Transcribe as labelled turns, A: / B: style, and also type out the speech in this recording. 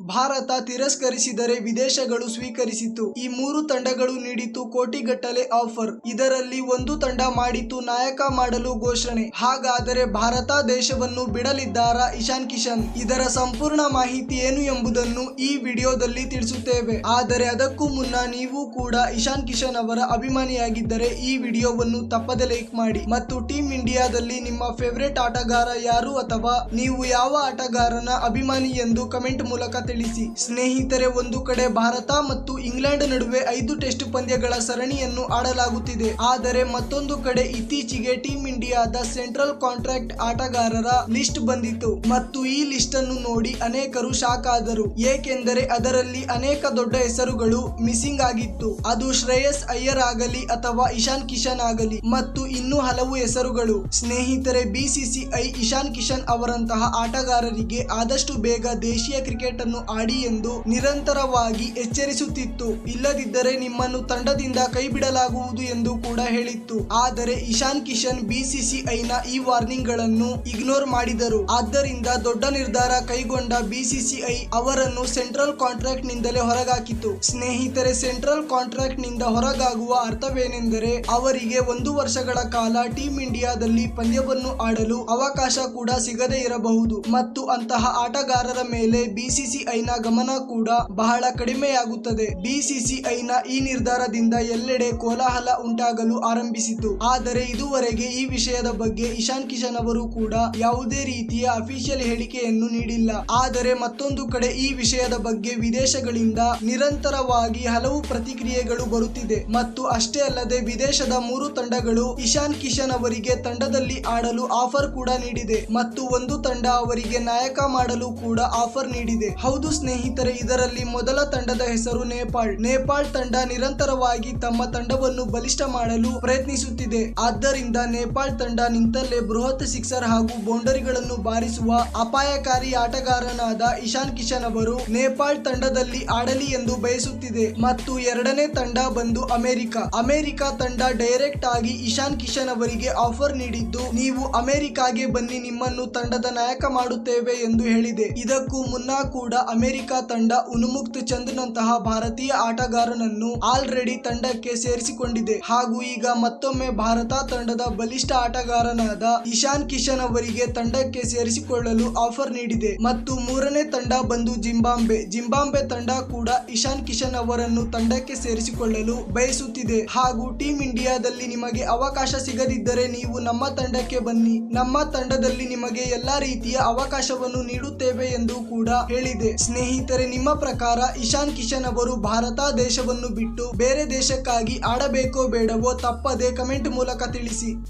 A: ಭಾರತ ತಿರಸ್ಕರಿಸಿದರೆ ವಿದೇಶಗಳು ಸ್ವೀಕರಿಸಿತು. ಈ ಮೂರು ತಂಡಗಳು ನೀಡಿತು ಕೋಟಿಗಟ್ಟಲೆ ಆಫರ್. ಇದರಲ್ಲಿ ಒಂದು ತಂಡ ಮಾಡಿತು ನಾಯಕ ಮಾಡಲು ಘೋಷಣೆ. ಹಾಗಾದರೆ ಭಾರತ ದೇಶವನ್ನು ಬಿಡಲಿದ್ದಾರಾ ಇಶಾನ್ ಕಿಶನ್? ಇದರ ಸಂಪೂರ್ಣ ಮಾಹಿತಿ ಏನು ಎಂಬುದನ್ನು ಈ ವಿಡಿಯೋದಲ್ಲಿ ತಿಳಿಸುತ್ತೇವೆ. ಆದರೆ ಅದಕ್ಕೂ ಮುನ್ನ ನೀವು ಕೂಡ ಇಶಾನ್ ಕಿಶನ್ ಅವರ ಅಭಿಮಾನಿಯಾಗಿದ್ದರೆ ಈ ವಿಡಿಯೋವನ್ನು ತಪ್ಪದೆ ಲೈಕ್ ಮಾಡಿ. ಮತ್ತು ಟೀಮ್ ಇಂಡಿಯಾದಲ್ಲಿ ನಿಮ್ಮ ಫೇವರೇಟ್ ಆಟಗಾರ ಯಾರು ಅಥವಾ ನೀವು ಯಾವ ಆಟಗಾರನ ಅಭಿಮಾನಿ ಎಂದು ಕಮೆಂಟ್ ಮೂಲಕ ತಿಳಿಸಿ. ಸ್ನೇಹಿತರೆ, ಒಂದು ಕಡೆ ಭಾರತ ಮತ್ತು ಇಂಗ್ಲೆಂಡ್ ನಡುವೆ ಐದು ಟೆಸ್ಟ್ ಪಂದ್ಯಗಳ ಸರಣಿಯನ್ನು ಆಡಲಾಗುತ್ತಿದೆ. ಆದರೆ ಮತ್ತೊಂದು ಕಡೆ ಇತ್ತೀಚೆಗೆ ಟೀಮ್ ಇಂಡಿಯಾದ ಸೆಂಟ್ರಲ್ ಕಾಂಟ್ರಾಕ್ಟ್ ಆಟಗಾರರ ಲಿಸ್ಟ್ ಬಂದಿತ್ತು. ಮತ್ತು ಈ ಲಿಸ್ಟ್ ಅನ್ನು ನೋಡಿ ಅನೇಕರು ಶಾಕ್ ಆದರು ಏಕೆಂದರೆ ಅದರಲ್ಲಿ ಅನೇಕ ದೊಡ್ಡ ಹೆಸರುಗಳು ಮಿಸ್ಸಿಂಗ್ ಆಗಿತ್ತು. ಅದು ಶ್ರೇಯಸ್ ಅಯ್ಯರ್ ಆಗಲಿ ಅಥವಾ ಇಶಾನ್ ಕಿಶನ್ ಆಗಲಿ. ಮತ್ತು ಇನ್ನೂ ಹಲವು ಹೆಸರುಗಳು. ಸ್ನೇಹಿತರೆ ಬಿಸಿಸಿಐ ಇಶಾನ್ ಕಿಶನ್ ಅವರಂತಹ ಆಟಗಾರರಿಗೆ ಆದಷ್ಟು ಬೇಗ ದೇಶೀಯ ಕ್ರಿಕೆಟ್ ಅನ್ನು ಆಡಿ ಎಂದು ನಿರಂತರವಾಗಿ ಎಚ್ಚರಿಸುತ್ತಿತ್ತು. ಇಲ್ಲದಿದ್ದರೆ ನಿಮ್ಮನ್ನು ತಂಡದಿಂದ ಕೈಬಿಡಲಾಗುವುದು ಎಂದು ಕೂಡ ಹೇಳಿತ್ತು. ಆದರೆ ಇಶಾನ್ ಕಿಶನ್ ಬಿಸಿಸಿಐನ ಈ ವಾರ್ನಿಂಗ್ಗಳನ್ನು ಇಗ್ನೋರ್ ಮಾಡಿದರು. ಆದ್ದರಿಂದ ದೊಡ್ಡ ನಿರ್ಧಾರ ಕೈಗೊಂಡ ಬಿಸಿಸಿಐ ಅವರನ್ನು ಸೆಂಟ್ರಲ್ ಕಾಂಟ್ರಾಕ್ಟ್ ನಿಂದಲೇ ಹೊರಗಾಕಿತು. ಸ್ನೇಹಿತರೆ, ಸೆಂಟ್ರಲ್ ಕಾಂಟ್ರಾಕ್ಟ್ನಿಂದ ಹೊರಗಾಗುವ ಅರ್ಥವೇನೆಂದರೆ ಅವರಿಗೆ ಒಂದು ವರ್ಷಗಳ ಕಾಲ ಟೀಮ್ ಇಂಡಿಯಾದಲ್ಲಿ ಪಂದ್ಯವನ್ನು ಆಡಲು ಅವಕಾಶ ಕೂಡ ಸಿಗದೇ ಇರಬಹುದು. ಮತ್ತು ಅಂತಹ ಆಟಗಾರರ ಮೇಲೆ ಬಿಸಿಸಿಐನ ಗಮನ ಕೂಡ ಬಹಳ ಕಡಿಮೆಯಾಗುತ್ತದೆ. ಬಿಸಿಸಿಐನ ಈ ನಿರ್ಧಾರದಿಂದ ಎಲ್ಲೆಡೆ ಕೋಲಾಹಲ ಉಂಟಾಗಲು ಆರಂಭಿಸಿತು. ಆದರೆ ಇದುವರೆಗೆ ಈ ವಿಷಯದ ಬಗ್ಗೆ ಇಶಾನ್ ಕಿಶನ್ ಅವರು ಕೂಡ ಯಾವುದೇ ರೀತಿಯ ಅಫಿಷಿಯಲ್ ಹೇಳಿಕೆಯನ್ನು ನೀಡಿಲ್ಲ. ಆದರೆ ಮತ್ತೊಂದು ಕಡೆ ಈ ವಿಷಯದ ಬಗ್ಗೆ ವಿದೇಶಗಳಿಂದ ನಿರಂತರವಾಗಿ ಹಲವು ಪ್ರತಿಕ್ರಿಯೆಗಳು ಬರುತ್ತಿದೆ. ಮತ್ತು ಅಷ್ಟೇ ಅಲ್ಲದೆ ವಿದೇಶದ ಮೂರು ತಂಡಗಳು ಇಶಾನ್ ಕಿಶನ್ ಅವರಿಗೆ ತಂಡದಲ್ಲಿ ಆಡಲು ಆಫರ್ ಕೂಡ ನೀಡಿದೆ. ಮತ್ತು ಒಂದು ತಂಡ ಅವರಿಗೆ ನಾಯಕ ಮಾಡಲು ಕೂಡ ಆಫರ್ ನೀಡಿದೆ. ಹೌದು ಸ್ನೇಹಿತರೆ, ಇದರಲ್ಲಿ ಮೊದಲ ತಂಡದ ಹೆಸರು ನೇಪಾಳ್. ನೇಪಾಳ್ ತಂಡ ನಿರಂತರವಾಗಿ ತಮ್ಮ ತಂಡವನ್ನು ಬಲಿಷ್ಠ ಮಾಡಲು ಪ್ರಯತ್ನಿಸುತ್ತಿದೆ. ಆದ್ದರಿಂದ ನೇಪಾಳ್ ತಂಡ ನಿಂತಲ್ಲೇ ಬೃಹತ್ ಸಿಕ್ಸರ್ ಹಾಗೂ ಬೌಂಡರಿಗಳನ್ನು ಬಾರಿಸುವ ಅಪಾಯಕಾರಿ ಆಟಗಾರನಾದ ಇಶಾನ್ ಕಿಶನ್ ಅವರು ನೇಪಾಳ್ ತಂಡದಲ್ಲಿ ಆಡಲಿ ಎಂದು ಬಯಸುತ್ತಿದೆ. ಮತ್ತು ಎರಡನೇ ತಂಡ ಬಂದು ಅಮೆರಿಕ. ಅಮೆರಿಕ ತಂಡ ಡೈರೆಕ್ಟ್ ಆಗಿ ಇಶಾನ್ ಕಿಶನ್ ಅವರಿಗೆ ಆಫರ್ ನೀಡಿದ್ದು, ನೀವು ಅಮೆರಿಕಾಗೆ ಬನ್ನಿ, ನಿಮ್ಮನ್ನು ತಂಡದ ನಾಯಕ ಮಾಡುತ್ತೇವೆ ಎಂದು ಹೇಳಿದೆ. ಇದಕ್ಕೂ ಮುನ್ನ ಕೂಡ ಅಮೆರಿಕ ತಂಡ ಉನ್ಮುಕ್ತ್ ಚಂದ್ನಂತಹ ಭಾರತೀಯ ಆಟಗಾರನನ್ನು ಆಲ್ರೆಡಿ ತಂಡಕ್ಕೆ ಸೇರಿಸಿಕೊಂಡಿದೆ. ಹಾಗೂ ಈಗ ಮತ್ತೊಮ್ಮೆ ಭಾರತ ತಂಡದ ಬಲಿಷ್ಠ ಆಟಗಾರನಾದ ಇಶಾನ್ ಕಿಶನ್ ಅವರಿಗೆ ತಂಡಕ್ಕೆ ಸೇರಿಸಿಕೊಳ್ಳಲು ಆಫರ್ ನೀಡಿದೆ. ಮತ್ತು ಮೂರನೇ ತಂಡ ಬಂದು ಜಿಂಬಾಂಬೆ. ಜಿಂಬಾಂಬೆ ತಂಡ ಕೂಡ ಇಶಾನ್ ಕಿಶನ್ ಅವರನ್ನು ತಂಡಕ್ಕೆ ಸೇರಿಸಿಕೊಳ್ಳಲು ಬಯಸುತ್ತಿದೆ. ಹಾಗೂ ಟೀಮ್ ಇಂಡಿಯಾದಲ್ಲಿ ನಿಮಗೆ ಅವಕಾಶ ಸಿಗದಿದ್ದರೆ ನೀವು ನಮ್ಮ ತಂಡಕ್ಕೆ ಬನ್ನಿ. ನಮ್ಮ ತಂಡದಲ್ಲಿ ನಿಮಗೆ ಎಲ್ಲಾ ರೀತಿಯ ಅವಕಾಶವನ್ನು ನೀಡುತ್ತೇವೆ ಎಂದು ಕೂಡ ಹೇಳಿದೆ. ಸ್ನೇಹಿತರೆ, ನಿಮ್ಮ ಪ್ರಕಾರ ಇಶಾನ್ ಕಿಶನ್ ಅವರು ಭಾರತ ದೇಶವನ್ನು ಬಿಟ್ಟು ಬೇರೆ ದೇಶಕ್ಕಾಗಿ ಆಡಬೇಕೋ ಬೇಡವೋ ತಪ್ಪದೆ ಕಮೆಂಟ್ ಮೂಲಕ ತಿಳಿಸಿ.